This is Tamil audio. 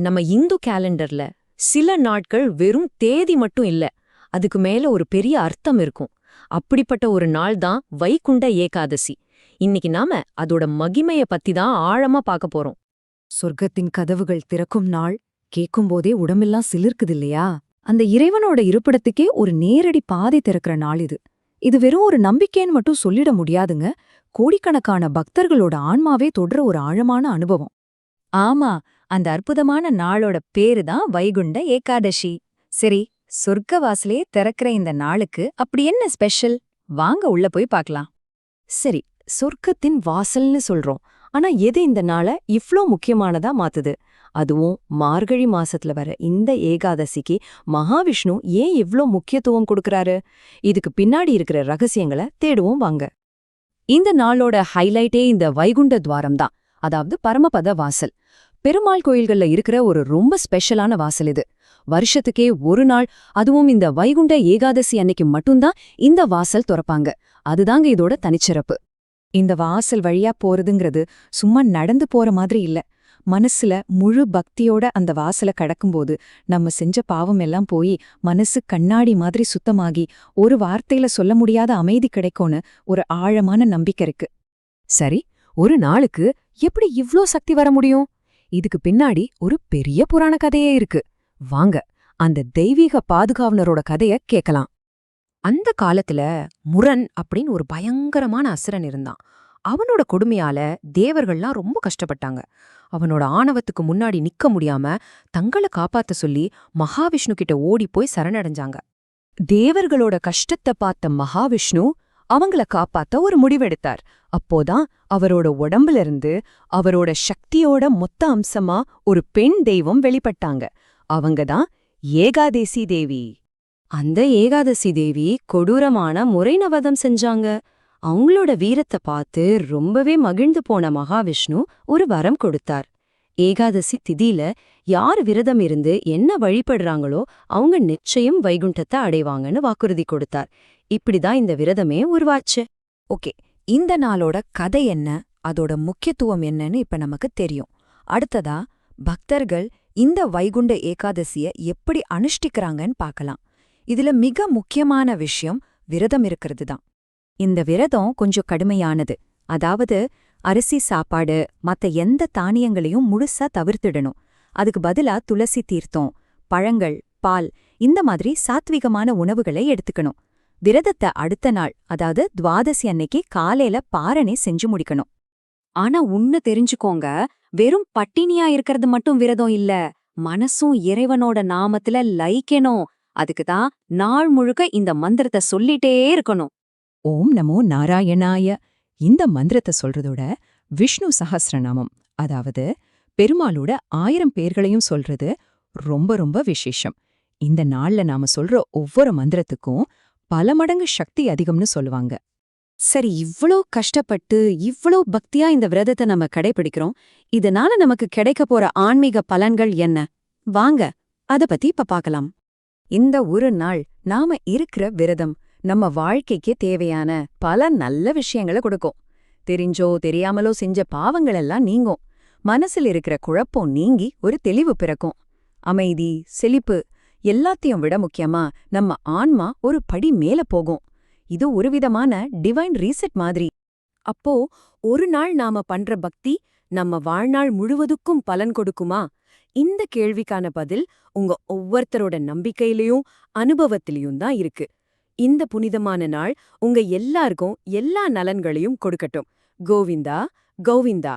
நம்ம இந்து கேலண்டர்ல சில நாட்கள் வெறும் தேதி மட்டும் இல்ல அதுக்கு மேல ஒரு பெரிய அர்த்தம் இருக்கும். அப்படிப்பட்ட ஒரு நாள் தான் வைகுண்ட ஏகாதசி. இன்னைக்கு நாம அதோட மகிமைய பத்தி தான் ஆழமா பார்க்க போறோம். சொர்க்கத்தின் கதவுகள் திறக்கும் நாள் கேட்கும்போதே உடம்பெல்லாம் சிலிர்க்குது இல்லையா? அந்த இறைவனோட இருப்பிடத்துக்கே ஒரு நேரடி பாதை திறக்கிற நாள் இது. இது வெறும் ஒரு நம்பிக்கைன்னு மட்டும் சொல்லிட முடியாதுங்க. கோடிக்கணக்கான பக்தர்களோட ஆன்மாவே தொடர ஒரு ஆழமான அனுபவம். ஆமா அந்த அற்புதமான நாளோட பேரு தான் வைகுண்ட ஏகாதசி. சரி சொர்க்க வாசலே திறக்கிற இந்த நாளுக்கு அப்படி என்ன ஸ்பெஷல்? வாங்க உள்ள போய் பார்க்கலாம். சரி சொர்க்கத்தின் வாசல்னு சொல்றோம். ஆனா எது இந்த நாளை இவ்ளோ முக்கியமானதா மாத்துது? அதுவும் மார்கழி மாசத்துல வர இந்த ஏகாதசிக்கு மகாவிஷ்ணு ஏன் இவ்ளோ முக்கியத்துவம் கொடுக்கறாரு? இதுக்கு பின்னாடி இருக்கிற ரகசியங்களை தேடுவோம் வாங்க. இந்த நாளோட ஹைலைட்டே இந்த வைகுண்ட துவாரம் தான். அதாவது பரமபத வாசல். பெருமாள் கோயில்கள்ல இருக்கிற ஒரு ரொம்ப ஸ்பெஷலான வாசல் இது. வருஷத்துக்கே ஒரு நாள் அதுவும் இந்த வைகுண்ட ஏகாதசி அன்னைக்கு மட்டும்தான் இந்த வாசல் துறப்பாங்க. அதுதாங்க இதோட தனிச்சிறப்பு. இந்த வாசல் வழியா போறதுங்கிறது சும்மா நடந்து போற மாதிரி இல்ல. மனசுல முழு பக்தியோட அந்த வாசல கடக்கும்போது நம்ம செஞ்ச பாவம் எல்லாம் போய் மனசு கண்ணாடி மாதிரி சுத்தமாகி ஒரு வார்த்தையில சொல்ல முடியாத அமைதி கிடைக்கும்னு ஒரு ஆழமான நம்பிக்கை இருக்கு. சரி ஒரு நாளுக்கு எப்படி இவ்ளோ சக்தி வர முடியும்? இதுக்கு பின்னாடி ஒரு பெரிய புராண கதையே இருக்கு. வாங்க அந்த தெய்வீக பாதுகாவலரோட கதைய கேக்கலாம் அந்த காலத்துல முரண் அப்படின்னு ஒரு பயங்கரமான அசுரன் இருந்தான். அவனோட கொடுமையால தேவர்கள்லாம் ரொம்ப கஷ்டப்பட்டாங்க. அவனோட ஆணவத்துக்கு முன்னாடி நிக்க முடியாம தங்களை காப்பாத்த சொல்லி மகாவிஷ்ணு கிட்ட ஓடி போய் சரணடைஞ்சாங்க. தேவர்களோட கஷ்டத்தை பார்த்த மகாவிஷ்ணு அவங்கள காப்பாத்த ஒரு முடிவெடுத்தார். அப்போதான் அவரோட உடம்புல இருந்து அவரோட சக்தியோட மொத்த அம்சமா ஒரு பெண் தெய்வம் வெளிப்பட்டாங்க. அவங்கதான் ஏகாதேசி தேவி. அந்த ஏகாதசி தேவி கொடூரமான முறைநவதம் செஞ்சாங்க. அவங்களோட வீரத்தை பார்த்து ரொம்பவே மகிழ்ந்து போன மகாவிஷ்ணு ஒரு வரம் கொடுத்தார். ஏகாதசி திதியில யார் விரதம் இருந்து என்ன வழிபடுறாங்களோ அவங்க நிச்சயம் வைகுண்டத்தை அடைவாங்கன்னு வாக்குறுதி கொடுத்தார். இப்படிதான் இந்த விரதமே உருவாச்சு. ஓகே இந்த நாளோட கதை என்ன? அதோட முக்கியத்துவம் என்னன்னு இப்ப நமக்கு தெரியும். அடுத்ததா பக்தர்கள் இந்த வைகுண்ட ஏகாதசிய எப்படி அனுஷ்டிக்கிறாங்கன்னு பார்க்கலாம். இதுல மிக முக்கியமான விஷயம் விரதம் இருக்கிறது தான் இந்த விரதம் கொஞ்சம் கடுமையானது. அதாவது அரிசி சாப்பாடு மத்த எந்த தானியங்களையும் முழுசா தவிர்த்திடணும். அதுக்கு பதிலா துளசி தீர்த்தம் பழங்கள் பால் இந்த மாதிரி சாத்விகமான உணவுகளை எடுத்துக்கணும். விரதத்தை அடுத்த நாள் அதாவது துவாதசி அன்னைக்கு காலையில பாரணை செஞ்சு முடிக்கணும். ஆனா உன்ன தெரிஞ்சுக்கோங்க வெறும் பட்டினியா இருக்கிறது மட்டும் விரதம் இல்ல. மனசும் இறைவனோட நாமத்துல லயிக்கணும் அதுக்கு தான் நாள் முழுக்க இந்த மந்திரத்தை சொல்லிட்டே இருக்கணும். ஓம் நமோ நாராயணாய. இந்த மந்திரத்தை சொல்றதோட விஷ்ணு சஹசிரநாமம் அதாவது பெருமாளோட ஆயிரம் பேர்களையும் சொல்றது ரொம்ப ரொம்ப விசேஷம். இந்த நாள்ல நாம சொல்ற ஒவ்வொரு மந்திரத்துக்கும் பல மடங்கு சக்தி அதிகம்னு சொல்லுவாங்க. சரி இவ்ளோ கஷ்டப்பட்டு இவ்ளோ பக்தியா இந்த விரதத்தை நம்ம கடைபிடிக்கிறோம். இதனால நமக்கு கிடைக்க போற ஆன்மீக பலன்கள் என்ன? வாங்க அத பத்தி இப்ப பார்க்கலாம். இந்த ஒரு நாள் நாம இருக்கிற விரதம் நம்ம வாழ்க்கைக்கு தேவையான பல நல்ல விஷயங்களை கொடுக்கும். தெரிஞ்சோ தெரியாமலோ செஞ்ச பாவங்களெல்லாம் நீங்கும். மனசுல இருக்கிற குழப்பம் நீங்கி ஒரு தெளிவு பிறக்கும். அமைதி செழிப்பு எல்லாத்தையும் விட முக்கியமா நம்ம ஆன்மா ஒரு படி மேல போகும். இது ஒரு விதமான டிவைன் ரீசெட் மாதிரி. அப்போ ஒரு நாள் நாம பண்ற பக்தி நம்ம வாழ்நாள் முழுவதுக்கும் பலன் கொடுக்குமா? இந்த கேள்விக்கான பதில் உங்க ஒவ்வொருத்தரோட நம்பிக்கையிலயும் அனுபவத்திலயும் தான் இருக்கு. இந்த புனிதமான நாள் உங்க எல்லாருக்கும் எல்லா நலன்களையும் கொடுக்கட்டும். கோவிந்தா கோவிந்தா.